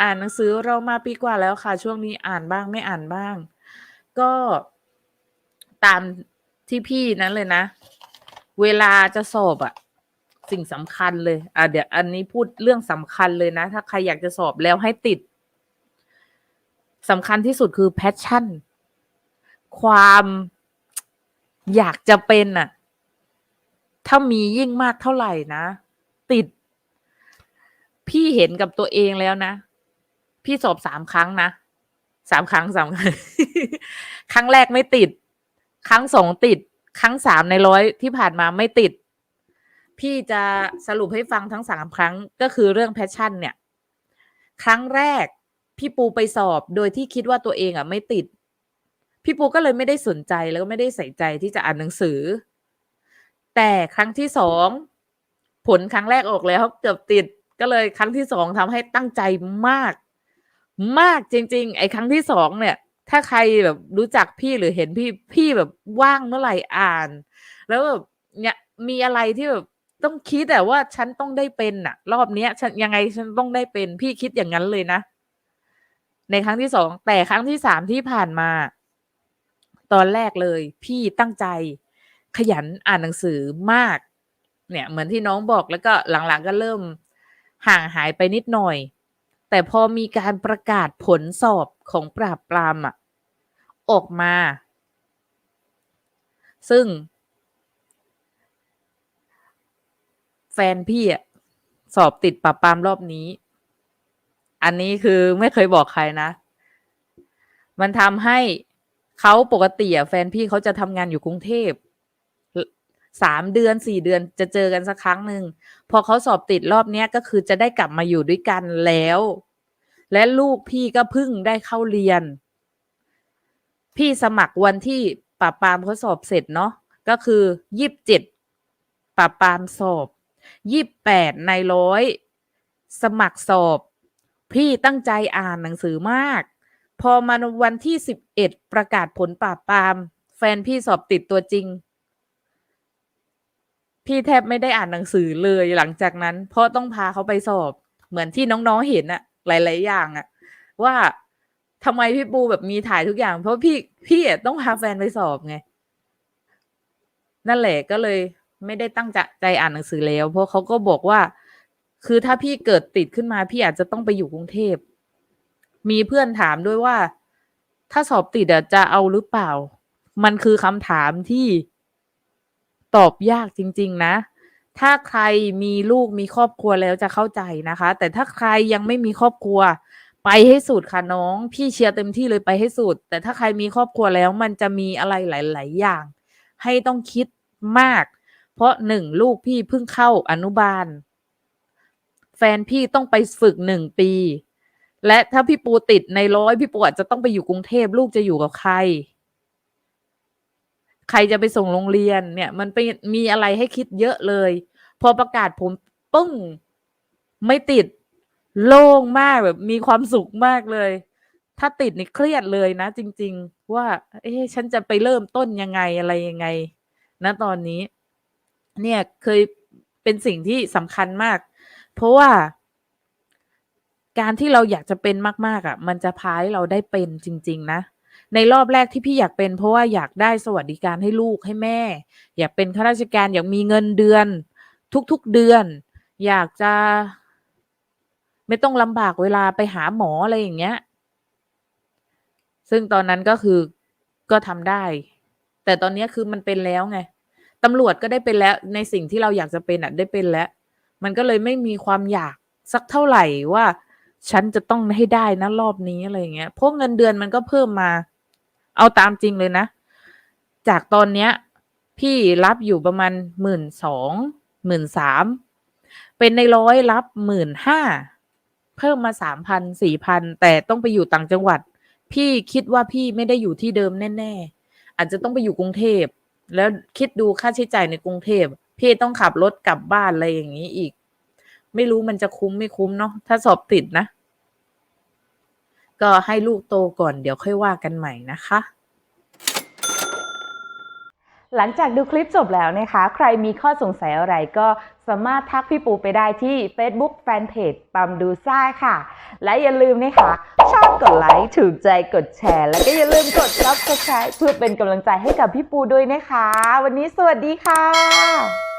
อ่านหนังสือเรามาปีกว่าแล้วค่ะ ช่วงนี้อ่านบ้างไม่อ่านบ้าง ก็ตามที่พี่นั้นเลยนะ เวลาจะสอบอะสิ่งสำคัญเลย อะเดี๋ยวอันนี้พูดเรื่องสำคัญเลยนะ ถ้าใครอยากจะสอบแล้วให้ติดสำคัญที่สุดคือ passion ความอยากจะเป็นอะถ้ามียิ่งมากเท่าไหร่นะ ติด พี่เห็นกับตัวเองแล้วนะ พี่สอบสามครั้งนะสามครั้งสามครั้ง ครั้งแรกไม่ติด ครั้งสองติด ครั้งสามในร้อยที่ผ่านมาไม่ติด พี่จะสรุปให้ฟังทั้งสามครั้งก็คือเรื่องแพชชั่นเนี่ย ครั้งแรกพี่ปูไปสอบโดยที่คิดว่าตัวเองอะไม่ติด พี่ปูก็เลยไม่ได้สนใจแล้วก็ไม่ได้ใส่ใจที่จะอ่านหนังสือ แต่ครั้งที่สองผลครั้งแรกออกแล้วเกือบติดก็เลยครั้งที่สองทำให้ตั้งใจมาก มากจริง ๆ ไอ้ครั้งที่สองเนี่ย ถ้าใครแบบรู้จักพี่หรือเห็นพี่พี่แบบว่างเมื่อไหร่อ่าน แล้วแบบเนี่ยมีอะไรที่แบบต้องคิดแต่ว่าฉันต้องได้เป็นน่ะรอบเนี้ย ฉันยังไงฉันต้องได้เป็น พี่คิดอย่างนั้นเลยนะ ในครั้งที่สองแต่ครั้งที่สามที่ผ่านมา ตอนแรกเลย พี่ตั้งใจ ขยันอ่านหนังสือมาก เนี่ย เหมือนที่น้องบอกแล้วก็หลังๆก็เริ่มห่างหายไปนิดหน่อย แต่พอมีการประกาศผลสอบของปราบปรามอะออกมา ซึ่ง แฟนพี่อะสอบติดปราบปรามรอบนี้ อันนี้คือไม่เคยบอกใครนะ มันทำให้เขาปกติอะแฟนพี่เขาจะทำงานอยู่กรุงเทพ สามเดือนสี่เดือนจะเจอกันสักครั้งหนึ่งพอเขาสอบติดรอบเนี้ยก็คือจะได้กลับมาอยู่ด้วยกันแล้ว และลูกพี่ก็เพิ่งได้เข้าเรียน พี่สมัครวันที่ปราปามเขาสอบเสร็จเนาะก็คือยี่สิบเจ็ดปราปามสอบยี่สิบแปดในร้อยสมัครสอบ พี่ตั้งใจอ่านหนังสือมาก พอมาวันที่สิบเอ็ดประกาศผลปราปาม แฟนพี่สอบติดตัวจริง พี่แทบไม่ได้อ่านหนังสือเลยหลังจากนั้น เพราะต้องพาเขาไปสอบเหมือนที่น้องๆเห็นอะหลาย ๆ อย่างอะว่าทำไมพี่ปูแบบมีถ่ายทุกอย่าง เพราะพี่พี่อะต้องพาแฟนไปสอบไง นั่นแหละก็เลยไม่ได้ตั้งใจใจอ่านหนังสือแล้ว เพราะเขาก็บอกว่า คือถ้าพี่เกิดติดขึ้นมา พี่อาจจะต้องไปอยู่กรุงเทพมีเพื่อนถามด้วยว่า ถ้าสอบติดจะเอาหรือเปล่า มันคือคำถามที่ ตอบยากจริง ๆ นะ ถ้าใครมีลูกมีครอบครัวแล้วจะเข้าใจนะคะ แต่ถ้าใครยังไม่มีครอบครัว ไปให้สุดค่ะน้อง พี่เชียร์เต็มที่เลยไปให้สุด แต่ถ้าใครมีครอบครัวแล้วมันจะมีอะไรหลาย ๆ อย่าง ให้ต้องคิดมาก เพราะหนึ่งลูกพี่เพิ่งเข้าอนุบาล แฟนพี่ต้องไปฝึกหนึ่งปี และถ้าพี่ปูติดในร้อยพี่ปูอาจจะต้องไปอยู่กรุงเทพลูกจะอยู่กับใคร ใครจะไปส่งโรงเรียนเนี่ย มันไปมีอะไรให้คิดเยอะเลย พอประกาศผมปึ้ง ไม่ติดโล่งมากแบบมีความสุขมากเลย ถ้าติดนี่เครียดเลยนะ จริง ๆ ว่า เอ๊ะฉันจะไปเริ่มต้นยังไงอะไรยังไงณตอนนี้ เนี่ยเคยเป็นสิ่งที่สำคัญมาก เพราะว่า การที่เราอยากจะเป็นมาก ๆอะ มันจะพาให้เราได้เป็นจริง ๆ นะ ในรอบแรกที่พี่อยากเป็น เพราะว่าอยากได้สวัสดิการให้ลูกให้แม่ อยากเป็นข้าราชการอยากมีเงินเดือน ทุกๆเดือน อยากจะ ไม่ต้องลำบากเวลาไปหาหมออะไรอย่างเงี้ย ซึ่งตอนนั้นก็คือก็ทำได้ แต่ตอนนี้คือมันเป็นแล้วไงตำรวจก็ได้เป็นแล้วในสิ่งที่เราอยากจะเป็นอะได้เป็นแล้ว มันก็เลยไม่มีความอยากสักเท่าไหร่ว่าฉันจะต้องให้ได้นะรอบนี้อะไรอย่างเงี้ยเพราะเงินเดือนมันก็เพิ่มมา เอาตามจริงเลยนะ จากตอนเนี้ย พี่รับอยู่ประมาณ12,000 13,000เป็นในร้อยรับ15,000เพิ่มมา3,000 4,000แต่ต้องไปอยู่ต่างจังหวัด พี่คิดว่าพี่ไม่ได้อยู่ที่เดิมแน่ ๆ อาจจะต้องไปอยู่กรุงเทพแล้วคิดดูค่าใช้จ่ายในกรุงเทพพี่ต้องขับรถกลับบ้านอะไรอย่างงี้อีก ไม่รู้มันจะคุ้มไม่คุ้มเนาะถ้าสอบติดนะ ก็ให้ลูกโตก่อนเดี๋ยวค่อยว่ากันใหม่นะคะ หลังจากดูคลิปจบแล้วนะคะ ใครมีข้อสงสัยอะไรก็สามารถทักพี่ปูไปได้ที่ Facebook Fanpage ปั๊มดูซ่าค่ะ และอย่าลืมนะคะ ชอบกดไลค์ถูกใจกดแชร์ แล้วก็อย่าลืมกด Subscribe เพื่อเป็นกำลังใจให้กับพี่ปูด้วยนะคะ วันนี้สวัสดีค่ะ